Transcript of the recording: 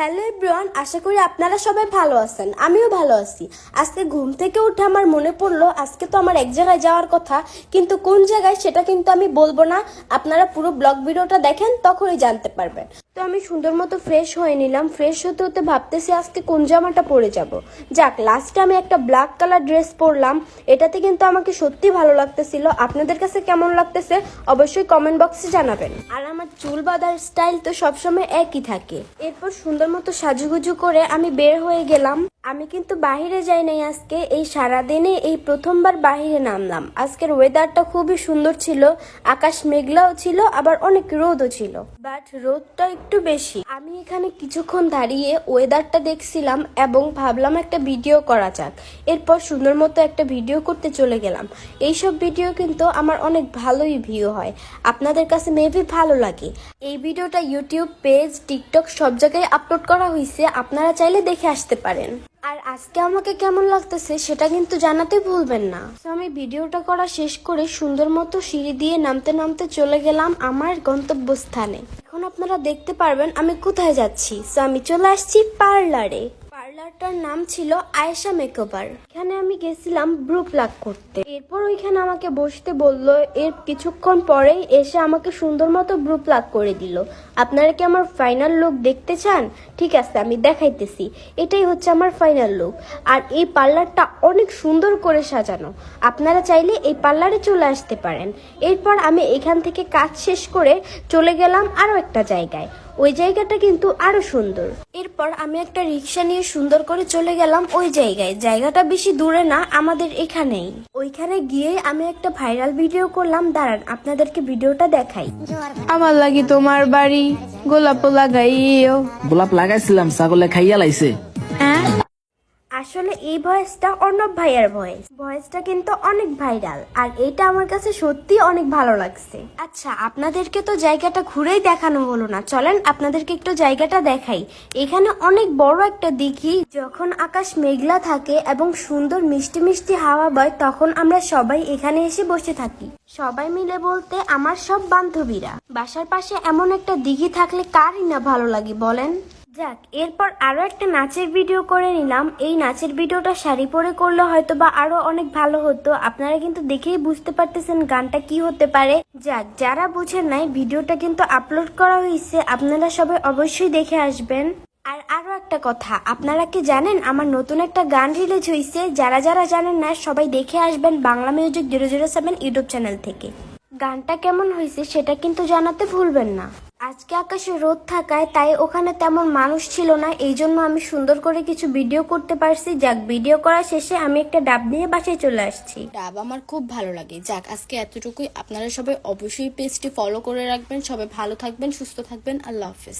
Hello everyone, আশা করি আপনারা সবাই ভালো আছেন। আমিও ভালো আছি। আজকে ঘুম থেকে উঠে আমার মনে পড়ল, আজকে তো আমার এক জায়গায় যাওয়ার কথা, কিন্তু কোন জায়গায় সেটা কিন্তু আমি বলব না। আপনারা পুরো ব্লগ ভিডিওটা দেখেন, তখনই জানতে পারবেন। তো আমি সুন্দর মতো ফ্রেশ হয়ে নিলাম। ফ্রেশ হতে হতে ভাবতেছি আজকে কোন জামাটা পরে যাব। যাক লাস্টে আমি একটা ব্ল্যাক কালার ড্রেস পরলাম। এটাতে কিন্তু আমাকে সত্যি ভালো লাগতেছিল। আপনাদের কাছে কেমন লাগতেছে, অবশ্যই কমেন্ট বক্সে জানাবেন। আর আমার চুল বাঁধার স্টাইল তো সবসময় একই থাকে। এরপর সুন্দর মতো সাজুগুজু করে আমি বের হয়ে গেলাম। আমি কিন্তু বাহিরে যাই নাই আজকে। এই সারাদিনে এই প্রথমবার বাহিরে নামলাম। আজকের ওয়েদারটা খুবই সুন্দর ছিল। আকাশ মেঘলাও ছিল, আবার অনেক রোদও ছিল। বাট রোদটা একটু বেশি। আমি এখানে কিছুক্ষণ দাঁড়িয়ে ওয়েদারটা দেখছিলাম এবং ভাবলাম একটা ভিডিও করা যাক। এরপর সুন্দর মতো একটা ভিডিও করতে চলে গেলাম। এইসব ভিডিও কিন্তু আমার অনেক ভালোই ভিউ হয়। আপনাদের কাছে মেবি ভালো লাগে। এই ভিডিওটা ইউটিউব পেজ টিকটক সব জায়গায় আপলোড করা হয়েছে আপনারা চাইলে দেখে আসতে পারেন। আর আজকে আমাকে কেমন লাগতেছে সেটা কিন্তু জানাতে ভুলবেন না। আমি ভিডিওটা করা শেষ করে সুন্দর মতো সিঁড়ি দিয়ে নামতে নামতে চলে গেলাম আমার গন্তব্যস্থানে। এখন আপনারা দেখতে পারবেন আমি কোথায় যাচ্ছি। সো আমি চলে আসছি পার্লারে। পার্লারটার নাম ছিল আয়েশা মেকওভার। এখানে আমি গেছিলাম ব্রু প্লাক করতে। এরপর ওইখানে আমাকে বসতে বলল, এর কিছুক্ষণ পরেই এসে আমাকে সুন্দর মতো ব্রু প্লাক করে দিল। আপনারা কি আমার ফাইনাল লুক দেখতে চান? ঠিক আছে, আমি দেখাইতেছি। এটাই হচ্ছে আমার ফাইনাল লুক। আর এই পার্লারটা অনেক সুন্দর করে সাজানো। আপনারা চাইলে এই পার্লারে চলে আসতে পারেন। এরপর আমি এখান থেকে কাজ শেষ করে চলে গেলাম আরও একটা জায়গায়। ওই জায়গাটা কিন্তু আরও সুন্দর। এরপর আমি একটা রিক্সা নিয়ে সুন্দর করে চলে গেলাম ওই জায়গায়। জায়গাটা বেশি দূরে না আমাদের এখানেই। ওইখানে গিয়ে আমি একটা ভাইরাল ভিডিও করলাম। দাঁড়ান আপনাদেরকে ভিডিওটা দেখাই। আমার লাগি তোমার বাড়ি গোলাপ লাগাইও। গোলাপ লাগাইছিলাম ছাগলে খাইয়া লাইছে। হ্যাঁ? আসলে এই ভয়েসটা অর্ণব ভাইয়ার ভয়েস। ভয়েসটা কিন্তু অনেক ভাইরাল, আর এটা আমার কাছে সত্যি অনেক ভালো লাগছে। আচ্ছা আপনাদেরকে তো জায়গাটা ঘুরেই দেখানো হলো না। চলেন, আপনাদেরকে একটু জায়গাটা দেখাই। এখানে অনেক বড় একটা দিঘি। যখন আকাশ মেঘলা থাকে এবং সুন্দর মিষ্টি মিষ্টি হাওয়া বয়, তখন আমরা সবাই এখানে এসে বসে থাকি। সবাই মিলে বলতে আমার সব বান্ধবীরা। বাসার পাশে এমন একটা দিঘি থাকলে কারই না ভালো লাগে, বলেন। যাক, এরপর আরও একটা নাচের ভিডিও করে নিলাম। এই নাচের ভিডিওটা শাড়ি পরে করলে হয়তো বা আরও অনেক ভালো হতো। আপনারা কিন্তু দেখেই বুঝতে পারতেছেন গানটা কি হতে পারে। যাক, যারা বুঝেন নাই ভিডিওটা কিন্তু আপলোড করা হয়েছে। আপনারা সবাই অবশ্যই দেখে আসবেন। আর আরও একটা কথা, আপনারা কি জানেন আমার নতুন একটা গান রিলিজ হয়েছে? যারা যারা জানেন না, সবাই দেখে আসবেন Bangla music zero zero seven YouTube channel থেকে। গানটা কেমন হয়েছে সেটা কিন্তু জানাতে ভুলবেন না। আজকে আকাশে রোদ থাকায় তাই ওখানে তেমন মানুষ ছিল না, এই জন্য আমি সুন্দর করে কিছু ভিডিও করতে পারছি। যাক ভিডিও করা শেষে আমি একটা ডাব নিয়ে বাসায় চলে আসছি। ডাব আমার খুব ভালো লাগে। যাক, আজকে এতটুকুই। আপনারা সবাই অবশ্যই পেজটি ফলো করে রাখবেন। সবাই ভালো থাকবেন, সুস্থ থাকবেন। আল্লাহ হাফেজ।